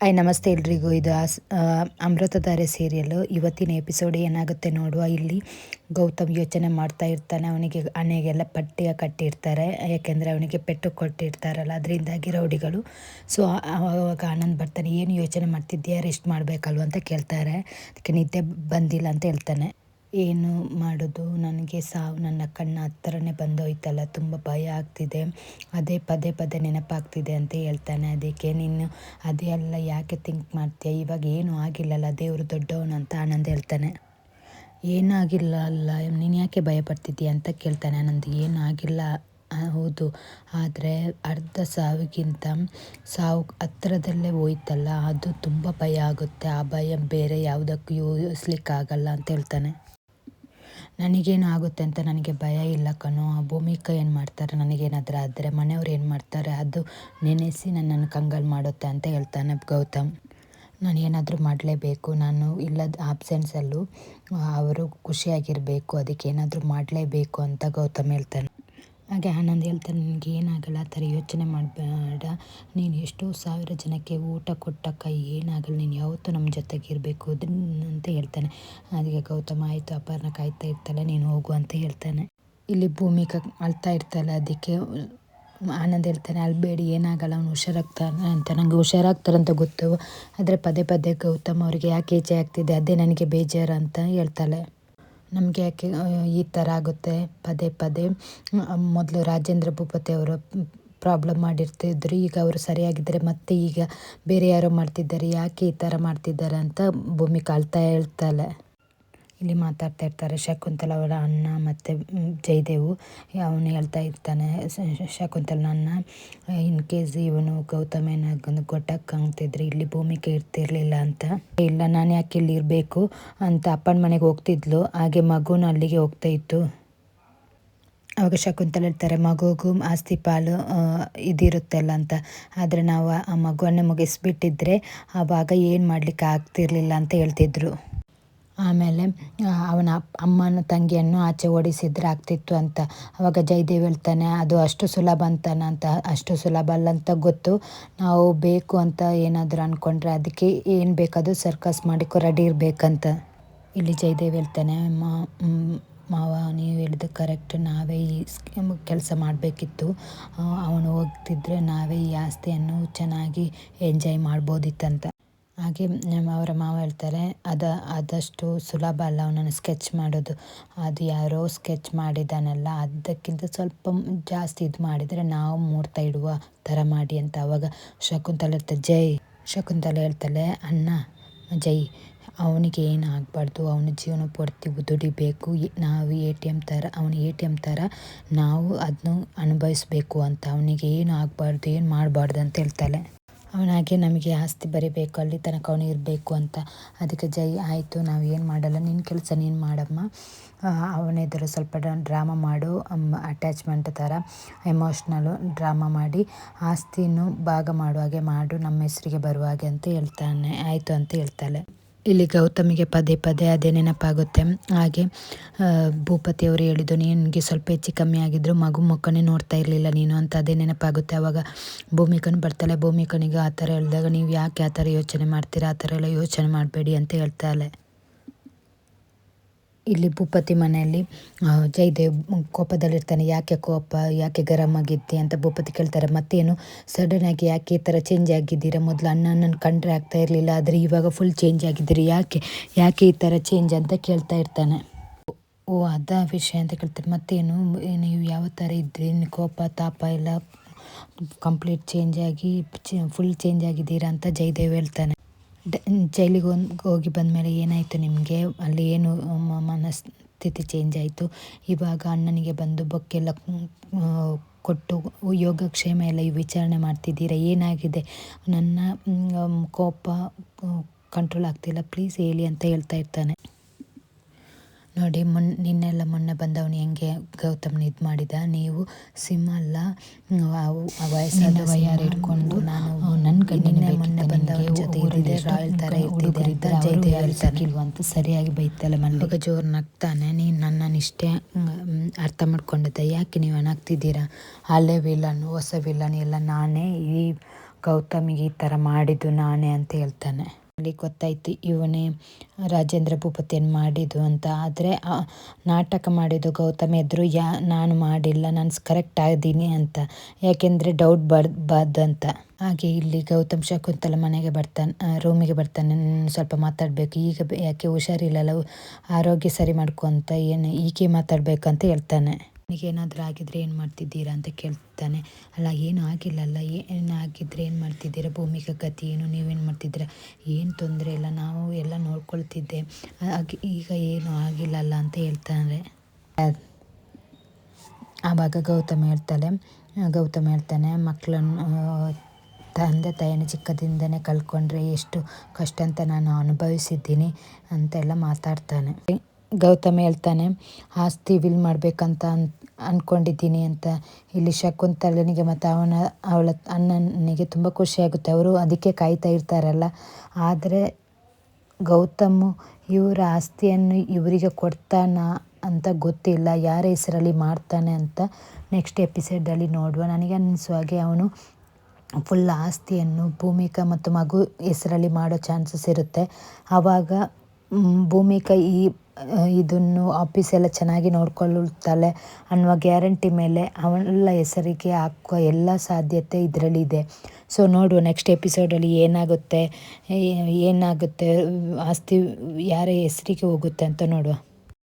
I, ನಮಸ್ತೆ ಎಲ್ರಿಗೂ. ಇದು ಅಮೃತಧಾರೆ ಸೀರಿಯಲ್ಲು. ಇವತ್ತಿನ ಎಪಿಸೋಡ್ ಏನಾಗುತ್ತೆ ನೋಡುವ. ಇಲ್ಲಿ ಗೌತಮ್ ಯೋಚನೆ ಮಾಡ್ತಾ ಇರ್ತಾನೆ. ಅವನಿಗೆ ಹಣೆಗೆಲ್ಲ ಪಟ್ಟಿಯ ಕಟ್ಟಿರ್ತಾರೆ. ಯಾಕೆಂದರೆ ಅವನಿಗೆ ಪೆಟ್ಟು ಕೊಟ್ಟಿರ್ತಾರಲ್ಲ, ಅದರಿಂದಾಗಿ ರೌಡಿಗಳು. ಸೊ ಆವಾಗ ಆನಂದ್ ಬರ್ತಾನೆ, ಏನು ಯೋಚನೆ ಮಾಡ್ತಿದ್ದೀಯಾ? ರೆಸ್ಟ್ ಮಾಡಬೇಕಲ್ವ? ಅಂತ ಕೇಳ್ತಾರೆ. ಅದಕ್ಕೆ ನಿದ್ದೆ ಬಂದಿಲ್ಲ ಅಂತ ಹೇಳ್ತಾನೆ. ಏನು ಮಾಡೋದು? ನನಗೆ ಸಾವು, ನನ್ನ ಕಣ್ಣ ಹತ್ತಿರನೇ ಬಂದೋಯ್ತಲ್ಲ, ತುಂಬ ಭಯ ಆಗ್ತಿದೆ. ಅದೇ ಪದೇ ಪದೇ ನೆನಪಾಗ್ತಿದೆ ಅಂತ ಹೇಳ್ತಾನೆ. ಅದಕ್ಕೆ ನೀನು ಅದೇ ಎಲ್ಲ ಯಾಕೆ ಥಿಂಕ್ ಮಾಡ್ತೀಯ? ಇವಾಗ ಏನೂ ಆಗಿಲ್ಲಲ್ಲ, ದೇವರು ದೊಡ್ಡವನು ಅಂತ ಆನಂದ್ ಹೇಳ್ತಾನೆ. ಏನಾಗಿಲ್ಲ ಅಲ್ಲ, ನೀನು ಯಾಕೆ ಭಯ ಪಡ್ತಿದ್ದೀಯ ಅಂತ ಕೇಳ್ತಾನೆ ಆನಂದ್. ಏನೂ ಆಗಿಲ್ಲ ಹೌದು. ಆದರೆ ಅರ್ಧ ಸಾವಿಗಿಂತ ಸಾವು ಹತ್ತಿರದಲ್ಲೇ ಹೋಯ್ತಲ್ಲ, ಅದು ತುಂಬ ಭಯ ಆಗುತ್ತೆ. ಆ ಭಯ ಬೇರೆ ಯಾವುದಕ್ಕೂ ಯೋಜಿಸ್ಲಿಕ್ಕಾಗಲ್ಲ ಅಂತ ಹೇಳ್ತಾನೆ. ನನಗೇನು ಆಗುತ್ತೆ ಅಂತ ನನಗೆ ಭಯ ಇಲ್ಲ ಕಣೋ. ಆ ಭೂಮಿಕ ಏನು ಮಾಡ್ತಾರೆ? ನನಗೇನಾದರೂ ಆದರೆ ಮನೆಯವ್ರು ಏನು ಮಾಡ್ತಾರೆ? ಅದು ನೆನೆಸಿ ನನ್ನನ್ನು ಕಂಗಾಲು ಮಾಡುತ್ತೆ ಅಂತ ಹೇಳ್ತಾನೆ ಗೌತಮ್. ನಾನು ಏನಾದರೂ ಮಾಡಲೇಬೇಕು? ನಾನು ಇಲ್ಲದ ಆಬ್ಸೆನ್ಸಲ್ಲೂ ಅವರು ಖುಷಿಯಾಗಿರಬೇಕು ಅದಕ್ಕೆ ಏನಾದರೂ ಮಾಡಲೇಬೇಕು ಅಂತ ಗೌತಮ್ ಹೇಳ್ತಾನೆ. ಹಾಗೆ ಆನಂದ್ ಹೇಳ್ತಾನೆ, ನಿನಗೆ ಏನಾಗಲ್ಲ, ಆ ಥರ ಯೋಚನೆ ಮಾಡಬೇಡ. ನೀನು ಎಷ್ಟೋ ಸಾವಿರ ಜನಕ್ಕೆ ಊಟ ಕೊಟ್ಟಕ್ಕ ಏನಾಗಲ್ಲ, ನೀನು ಯಾವತ್ತೂ ನಮ್ಮ ಜೊತೆಗೆ ಇರಬೇಕು ಅಂತ ಹೇಳ್ತಾನೆ. ಅದಕ್ಕೆ ಗೌತಮ, ಆಯಿತು, ಅಪರ್ಣ ಕಾಯ್ತಾ ಇರ್ತಾಳೆ, ನೀನು ಹೋಗು ಅಂತ ಹೇಳ್ತಾನೆ. ಇಲ್ಲಿ ಭೂಮಿಕ ಅಳ್ತಾ ಇರ್ತಾಳೆ ಅದಕ್ಕೆ. ಆನಂದ್ ಹೇಳ್ತಾನೆ ಅಲ್ಬೇಡಿ ಏನಾಗಲ್ಲ, ಅವ್ನು ಹುಷಾರಾಗ್ತಾನೆ ಅಂತ. ನನಗೆ ಹುಷಾರಾಗ್ತಾರಂತ ಗೊತ್ತು. ಆದರೆ ಪದೇ ಪದೇ ಗೌತಮ್ ಅವರಿಗೆ ಯಾಕೆ ಈಚೆ ಆಗ್ತಿದೆ? ಅದೇ ನನಗೆ ಬೇಜಾರು ಅಂತ ಹೇಳ್ತಾಳೆ. ನಮಗೆ ಯಾಕೆ ಈ ಥರ ಆಗುತ್ತೆ, ಪದೇ ಪದೇ. ಮೊದಲು ರಾಜೇಂದ್ರ ಭೂಪತಿ ಅವರು ಪ್ರಾಬ್ಲಮ್ ಮಾಡಿರ್ತಿದ್ರು, ಈಗ ಅವರು ಸರಿಯಾಗಿದ್ದರೆ, ಮತ್ತೆ ಈಗ ಬೇರೆ ಯಾರೋ ಮಾಡ್ತಿದ್ದಾರೆ, ಯಾಕೆ ಈ ಥರ ಮಾಡ್ತಿದ್ದಾರೆ ಅಂತ ಭೂಮಿಕಾ ಅಳ್ತಾ ಹೇಳ್ತಾಳೆ ಇಲ್ಲಿ ಮಾತಾಡ್ತಾ ಇರ್ತಾರೆ. ಶಕುಂತಲ ಅವರ ಅಣ್ಣ ಮತ್ತು ಜಯದೇವು ಅವನು ಹೇಳ್ತಾ ಇರ್ತಾನೆ. ಶಕುಂತಲ ಅಣ್ಣ, ಇನ್ ಕೇಸ್ ಇವನು ಗೌತಮ್ ಏನಾಗ ಗೊಟ್ಟಕ್ಕೆ ಕಾಣ್ತಿದ್ರೆ ಇಲ್ಲಿ ಭೂಮಿಕೆ ಇರ್ತಿರ್ಲಿಲ್ಲ ಅಂತ. ಇಲ್ಲ, ನಾನು ಯಾಕೆ ಇಲ್ಲಿ ಇರಬೇಕು? ಅಂತ ಅಪ್ಪನ ಮನೆಗೆ ಹೋಗ್ತಿದ್ಲು. ಹಾಗೆ ಮಗುನ ಅಲ್ಲಿಗೆ ಹೋಗ್ತಾ ಇತ್ತು. ಅವಾಗ ಶಕುಂತಲ ಹೇಳ್ತಾರೆ, ಮಗುಗೂ ಆಸ್ತಿ ಪಾಲು ಇದಿರುತ್ತಲ್ಲ ಅಂತ. ಆದರೆ ನಾವು ಆ ಮಗುವನ್ನು ಮುಗಿಸ್ಬಿಟ್ಟಿದ್ರೆ ಆವಾಗ ಏನು ಮಾಡಲಿಕ್ಕೆ ಆಗ್ತಿರ್ಲಿಲ್ಲ ಅಂತ ಹೇಳ್ತಿದ್ರು. ಆಮೇಲೆ ಅವನ ಅಮ್ಮನ ತಂಗಿಯನ್ನು ಆಚೆ ಓಡಿಸಿದ್ರೆ ಆಗ್ತಿತ್ತು ಅಂತ. ಅವಾಗ ಜಯದೇವ್ ಹೇಳ್ತಾನೆ, ಅದು ಅಷ್ಟು ಸುಲಭ ಅಂತಾನ ಅಂತ, ಅಷ್ಟು ಸುಲಭ ಅಲ್ಲ ಅಂತ ಗೊತ್ತು. ನಾವು ಬೇಕು ಅಂತ ಏನಾದರೂ ಅಂದ್ಕೊಂಡ್ರೆ ಅದಕ್ಕೆ ಏನು ಬೇಕದು ಸರ್ಕಸ್ ಮಾಡಿಕೊ ರೆಡಿ ಇರಬೇಕಂತ. ಇಲ್ಲಿ ಜಯದೇವ್ ಹೇಳ್ತಾನೆ ಮಾವ, ನೀವು ಹೇಳಿದ ಕರೆಕ್ಟ್, ನಾವೇ ಈ ಕೆಲಸ ಮಾಡಬೇಕಿತ್ತು. ಅವನು ಹೋಗ್ತಿದ್ರೆ ನಾವೇ ಈ ಆಸ್ತಿಯನ್ನು ಚೆನ್ನಾಗಿ ಎಂಜಾಯ್ ಮಾಡ್ಬೋದಿತ್ತಂತ. ಹಾಗೆ ಅವರ ಮಾವ ಹೇಳ್ತಾರೆ, ಅದ, ಆದಷ್ಟು ಸುಲಭ ಅಲ್ಲ ಅವನನ್ನು ಸ್ಕೆಚ್ ಮಾಡೋದು. ಅದು ಯಾರೋ ಸ್ಕೆಚ್ ಮಾಡಿದ್ದಾನಲ್ಲ, ಅದಕ್ಕಿಂತ ಸ್ವಲ್ಪ ಜಾಸ್ತಿ ಇದು ಮಾಡಿದರೆ ನಾವು ಮೂರ್ತ ಇಡುವ ಥರ ಮಾಡಿ ಅಂತ ಅವಾಗ ಶಕುಂತಲೆ ಹೇಳ್ತಾರೆ, ಜೈ. ಶಕುಂತಲೆ ಹೇಳ್ತಾಳೆ, ಅಣ್ಣ, ಜೈ. ಅವನಿಗೆ ಏನು ಆಗಬಾರ್ದು ಅವನ ಜೀವನ ಪೂರ್ತಿ ದುಡಿಬೇಕು. ನಾವು ಎ ಟಿ ಎಂ ಥರ, ಅವನ ಎ ಟಿ ಎಂ ಥರ ನಾವು ಅದನ್ನು ಅನುಭವಿಸ್ಬೇಕು ಅಂತ. ಅವನಿಗೆ ಏನು ಆಗಬಾರ್ದು, ಏನು ಮಾಡಬಾರ್ದು ಅಂತ ಹೇಳ್ತಾಳೆ. ಅವನಾಗೆ ನಮಗೆ ಆಸ್ತಿ ಬರೀಬೇಕು, ಅಲ್ಲಿ ತನಕ ಅವನು ಇರಬೇಕು ಅಂತ. ಅದಕ್ಕೆ ಜೈ, ಆಯಿತು, ನಾವು ಏನು ಮಾಡಲ್ಲ ನಿನ್ನ ಕೆಲಸ ನೀನು ಮಾಡಮ್ಮ. ಅವನೆದುರು ಸ್ವಲ್ಪ ಡ್ರಾಮಾ ಮಾಡು ಅಟ್ಯಾಚ್ಮೆಂಟ್ ಥರ ಎಮೋಷ್ನಲು ಡ್ರಾಮಾ ಮಾಡಿ, ಆಸ್ತಿನೂ ಭಾಗ ಮಾಡುವ ಹಾಗೆ ಮಾಡು, ನಮ್ಮ ಹೆಸರಿಗೆ ಬರುವ ಹಾಗೆ ಅಂತ ಹೇಳ್ತಾನೆ, ಆಯಿತು ಅಂತ ಹೇಳ್ತಾಳೆ. ಇಲ್ಲಿ ಗೌತಮಿಗೆ ಪದೇ ಪದೇ ಅದೇ ನೆನಪಾಗುತ್ತೆ. ಹಾಗೆ ಭೂಪತಿಯವರು ಹೇಳಿದ್ದು, ನಿನಗೆ ಸ್ವಲ್ಪ ಹೆಚ್ಚು ಕಮ್ಮಿ ಆಗಿದ್ರು ಮಗು ಮಕ್ಕನೇ ನೋಡ್ತಾ ಇರಲಿಲ್ಲ ನೀನು ಅಂತ ಅದೇ ನೆನಪಾಗುತ್ತೆ. ಆವಾಗ ಭೂಮಿಕನು ಬರ್ತಾಳೆ. ಭೂಮಿಕನಿಗೆ ಆ ಥರ ಹೇಳಿದಾಗ, ನೀವು ಯಾಕೆ ಆ ಥರ ಯೋಚನೆ ಮಾಡ್ತೀರಾ? ಆ ಥರ ಎಲ್ಲ ಯೋಚನೆ ಮಾಡಬೇಡಿ ಅಂತ ಹೇಳ್ತಾಳೆ. ಇಲ್ಲಿ ಭೂಪತಿ ಮನೆಯಲ್ಲಿ ಜಯದೇವ್ ಕೋಪದಲ್ಲಿರ್ತಾನೆ. ಯಾಕೆ ಕೋಪ? ಯಾಕೆ ಗರಂ ಆಗಿದ್ದೆ ಅಂತ ಭೂಪತಿ ಕೇಳ್ತಾರೆ. ಮತ್ತೇನು? ಸಡನ್ನಾಗಿ ಯಾಕೆ ಈ ಥರ ಚೇಂಜ್ ಆಗಿದ್ದೀರಾ? ಮೊದಲು ಅಣ್ಣನ ಕಂಡ್ರೆ ಆಗ್ತಾ ಇರಲಿಲ್ಲ, ಆದರೆ ಇವಾಗ ಫುಲ್ ಚೇಂಜ್ ಆಗಿದ್ದೀರಿ. ಯಾಕೆ? ಯಾಕೆ ಈ ಥರ ಚೇಂಜ್ ಅಂತ ಕೇಳ್ತಾ ಇರ್ತಾನೆ. ಓ, ಅದ ವಿಷಯ ಅಂತ ಕೇಳ್ತಾರೆ. ಮತ್ತೇನು? ನೀವು ಯಾವ ಥರ ಇದ್ರಿ ಕೋಪ, ತಾಪ ಎಲ್ಲ ಕಂಪ್ಲೀಟ್ ಚೇಂಜ್ ಆಗಿ ಫುಲ್ ಚೇಂಜ್ ಆಗಿದ್ದೀರಾ ಅಂತ ಜಯದೇವ್ ಹೇಳ್ತಾನೆ. ಜೈಲಿಗೆ ಹೋಗಿ ಬಂದಮೇಲೆ ಏನಾಯಿತು ನಿಮಗೆ? ಅಲ್ಲಿ ಏನು ಮನಸ್ಥಿತಿ ಚೇಂಜ್ ಆಯಿತು? ಇವಾಗ ಅಣ್ಣನಿಗೆ ಬಂದು ಬೊಕ್ಕೆಲ್ಲ ಕೊಟ್ಟು ಯೋಗಕ್ಷೇಮ ಎಲ್ಲ ವಿಚಾರಣೆ ಮಾಡ್ತಿದ್ದೀರಾ? ಏನಾಗಿದೆ? ನನ್ನ ಕೋಪ ಕಂಟ್ರೋಲ್ ಆಗ್ತಿಲ್ಲ. ಪ್ಲೀಸ್ ಹೇಳಿ ಅಂತ ಹೇಳ್ತಾ ಇರ್ತಾನೆ. ನೋಡಿ ಮೊನ್ನೆ ನಿನ್ನೆಲ್ಲ ಮೊನ್ನೆ ಬಂದವನು ಹೆಂಗೆ ಗೌತಮ್ನ ಇದು ಮಾಡಿದ? ನೀವು ಸಿಂಹ ಅಲ್ಲ ವಯಸ್ಸಾದ ವಯಾರ ಇಟ್ಕೊಂಡು ನಾನು ನನ್ನ ಕಣ್ಣಿನ ಮೊನ್ನೆ ಬಂದವನ ಜೊತೆ ರಾಯಲ್ ಥರ ಹೇಳ್ತಾನಿಲ್ವ ಅಂತ ಸರಿಯಾಗಿ ಬೈತಲ್ಲ ಮಲ್ಲಿಗೆ ಜೋರು ನಗ್ತಾನೆ ನೀನು ನನ್ನನ್ನು ಇಷ್ಟೇ ಅರ್ಥ ಮಾಡ್ಕೊಂಡಿದ್ದೆ. ಯಾಕೆ ನೀವು ನಗ್ತಿದ್ದೀರಾ ಹಳೆ ವಿಲನ್ ಹೊಸ ವಿಲನ್ ಎಲ್ಲ ನಾನೇ ಈ ಗೌತಮಿಗೆ ಈ ಥರ ಮಾಡಿದ್ದು ನಾನೇ ಅಂತ ಹೇಳ್ತಾನೆ. ಅಲ್ಲಿ ಗೊತ್ತಾಯ್ತು, ಇವನೇ ರಾಜೇಂದ್ರ ಭೂಪತಿಯನ್ನು ಮಾಡಿದ್ದು ಅಂತ. ಆದರೆ ನಾಟಕ ಮಾಡಿದ್ದು ಗೌತಮ್ ಎದುರು, ಯಾ, ನಾನು ಮಾಡಿಲ್ಲ, ನಾನು ಕರೆಕ್ಟ್ ಆಗಿದ್ದೀನಿ ಅಂತ. ಯಾಕೆಂದರೆ ಡೌಟ್ ಬರ್ಬಾರ್ದು ಅಂತ. ಹಾಗೆ ಇಲ್ಲಿ ಗೌತಮ್ ಶಕುಂತಲ ಮನೆಗೆ ಬರ್ತಾನೆ ರೂಮಿಗೆ ಬರ್ತಾನೆ, "ನಾನು ಸ್ವಲ್ಪ ಮಾತಾಡಬೇಕು, ಈಗ ಯಾಕೆ ಹುಷಾರಿಲ್ಲಲ್ಲ ಆರೋಗ್ಯ ಸರಿ ಮಾಡ್ಕೊ ಅಂತ, ಏನು ಈಕೆ ಮಾತಾಡಬೇಕಂತ ಹೇಳ್ತಾನೆ. ಏನಾದರೂ ಆಗಿದ್ರೆ ಏನು ಮಾಡ್ತಿದ್ದೀರಾ ಅಂತ ಕೇಳ್ತಾನೆ ಅಲ್ಲ, ಏನು ಆಗಿಲ್ಲಲ್ಲ ಏನು ಆಗಿದ್ರೆ ಏನು ಮಾಡ್ತಿದ್ದೀರಾ? ಭೂಮಿಕ ಗತಿ ಏನು? ನೀವೇನು ಮಾಡ್ತಿದ್ದೀರಾ? ಏನು ತೊಂದರೆ ಇಲ್ಲ. ನಾವು ಎಲ್ಲ ನೋಡ್ಕೊಳ್ತಿದ್ದೆ. ಈಗ ಏನು ಆಗಿಲ್ಲಲ್ಲ ಅಂತ ಹೇಳ್ತಾನೆ. ಆವಾಗ ಗೌತಮ್ ಹೇಳ್ತಾಳೆ. ಗೌತಮ್ ಹೇಳ್ತಾನೆ ಮಕ್ಕಳನ್ನು ತಂದೆ ತಾಯಿನ ಚಿಕ್ಕದಿಂದನೇ ಕಳ್ಕೊಂಡ್ರೆ ಎಷ್ಟು ಕಷ್ಟ ಅಂತ ನಾನು ಅನುಭವಿಸಿದ್ದೀನಿ ಅಂತೆಲ್ಲ ಮಾತಾಡ್ತಾನೆ. ಗೌತಮ್ ಹೇಳ್ತಾನೆ, ಆಸ್ತಿ ವಿಲ್ ಮಾಡಬೇಕಂತ ಅನ್ ಅಂದ್ಕೊಂಡಿದ್ದೀನಿ ಅಂತ. ಇಲ್ಲಿ ಶಕುಂತಲನಿಗೆ ಮತ್ತು ಅವನ, ಅವಳ ಅಣ್ಣನಿಗೆ ತುಂಬ ಖುಷಿಯಾಗುತ್ತೆ ಅವರು ಅದಕ್ಕೆ ಕಾಯ್ತಾ ಇರ್ತಾರಲ್ಲ. ಆದರೆ ಗೌತಮ್ ಇವರ ಆಸ್ತಿಯನ್ನು ಇವರಿಗೆ ಕೊಡ್ತಾನ ಅಂತ ಗೊತ್ತಿಲ್ಲ. ಯಾರ ಹೆಸರಲ್ಲಿ ಮಾಡ್ತಾನೆ ಅಂತ ನೆಕ್ಸ್ಟ್ ಎಪಿಸೋಡಲ್ಲಿ ನೋಡುವ. ನನಗೆ ಅನ್ನಿಸುವ ಹಾಗೆ ಅವನು ಫುಲ್ ಆಸ್ತಿಯನ್ನು ಭೂಮಿಕಾ ಮತ್ತು ಮಗು ಹೆಸರಲ್ಲಿ ಮಾಡೋ ಚಾನ್ಸಸ್ ಇರುತ್ತೆ. ಆವಾಗ ಭೂಮಿಕಾ ಈ ಇದನ್ನು ಆಫೀಸ್ ಎಲ್ಲ ಚೆನ್ನಾಗಿ ನೋಡಿಕೊಳ್ಳುತ್ತಾಳೆ ಅನ್ನುವ ಗ್ಯಾರಂಟಿ ಮೇಲೆ ಅವಳ ಹೆಸರಿಗೆ ಹಾಕುವ ಎಲ್ಲ ಸಾಧ್ಯತೆ ಇದರಲ್ಲಿದೆ. ಸೊ ನೋಡುವ ನೆಕ್ಸ್ಟ್ ಎಪಿಸೋಡಲ್ಲಿ ಏನಾಗುತ್ತೆ ಏನಾಗುತ್ತೆ, ಆಸ್ತಿ ಯಾರ ಹೆಸರಿಗೆ ಹೋಗುತ್ತೆ ಅಂತ ನೋಡುವ.